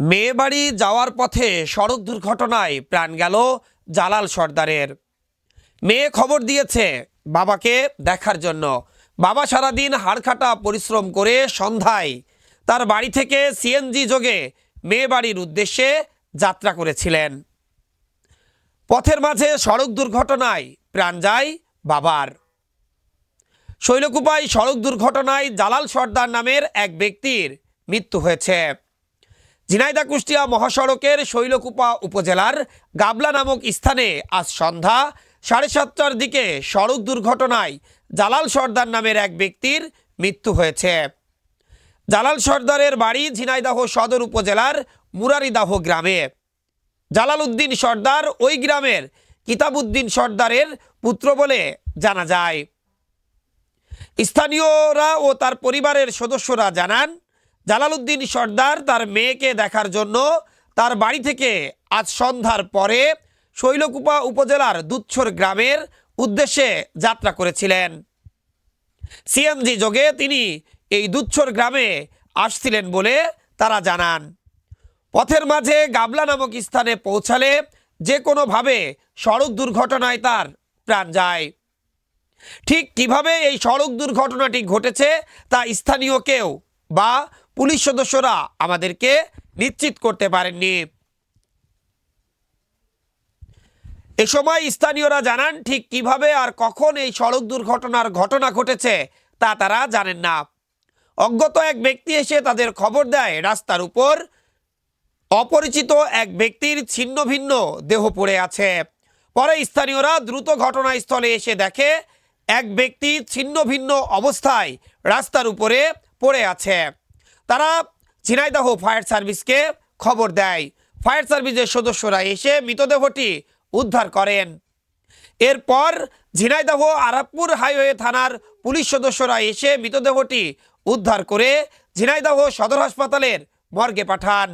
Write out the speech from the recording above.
মেয়ে বাড়ি যাওয়ার পথে সড়ক দুর্ঘটনায় প্রাণ গেল জালাল সর্দারের। মেয়ে খবর দিয়েছে, বাবাকে দেখার জন্য। বাবা সারাদিন হাড়খাটা পরিশ্রম করে সন্ধ্যায় তার বাড়ি থেকে সিএনজি যোগে মেয়ে বাড়ির উদ্দেশ্যে যাত্রা করেছিলেন। পথের মাঝে সড়ক দুর্ঘটনায় প্রাণ যায় বাবার। শৈলকুপায় সড়ক দুর্ঘটনায় জালাল সর্দার নামের এক ব্যক্তির মৃত্যু হয়েছে। ঝিনাইদা কুষ্টিয়া মহাসড়কের শৈলকুপা উপজেলার গাবলা নামক স্থানে আজ সন্ধ্যা সাড়ে সাতটার দিকে সড়ক দুর্ঘটনায় জালাল সর্দার নামের এক ব্যক্তির মৃত্যু হয়েছে। জালাল সর্দারের বাড়ি ঝিনাইদাহ সদর উপজেলার মুরারিদাহ গ্রামে। জালাল উদ্দিন সর্দার ওই গ্রামের কিতাবুদ্দিন সর্দারের পুত্র বলে জানা যায়। স্থানীয়রা ও তার পরিবারের সদস্যরা জানান জালালউদ্দিন সর্দার তার মেয়েকে দেখার জন্য তার বাড়ি থেকে আজ সন্ধ্যার পরে শৈলকুপা উপজেলার দুচ্ছর গ্রামের উদ্দেশ্যে যাত্রা করেছিলেন। সিএনজি যোগে তিনি এই দুচ্ছর গ্রামে আসছিলেন বলে তারা জানান। পথের মাঝে গাবলা নামক স্থানে পৌঁছালে যে কোনোভাবে সড়ক দুর্ঘটনায় তার প্রাণ যায়। ঠিক কীভাবে এই সড়ক দুর্ঘটনাটি ঘটেছে তা স্থানীয় কেউ বা পুলিশ সদস্যরা আমাদেরকে নিশ্চিত করতে পারেননি। এ সময় স্থানীয়রা জানান, ঠিক কীভাবে আর কখন এই সড়ক দুর্ঘটনার ঘটনা ঘটেছে তা তারা জানেন না। অজ্ঞত এক ব্যক্তি এসে তাদের খবর দেয়, রাস্তার উপর অপরিচিত এক ব্যক্তির ছিন্ন ভিন্ন দেহ পড়ে আছে। পরে স্থানীয়রা দ্রুত ঘটনাস্থলে এসে দেখে এক ব্যক্তি ছিন্ন ভিন্ন অবস্থায় রাস্তার উপরে পড়ে আছে। তারা ঝিনাইদহ ফায়ার সার্ভিসকে খবর দেয়। ফায়ার সার্ভিসের সদস্যরা এসে মৃতদেহটি উদ্ধার করেন। এরপর ঝিনাইদহ আরাপুর হাইওয়ে থানার পুলিশ সদস্যরা এসে মৃতদেহটি উদ্ধার করে ঝিনাইদহ সদর হাসপাতালের মর্গে পাঠান।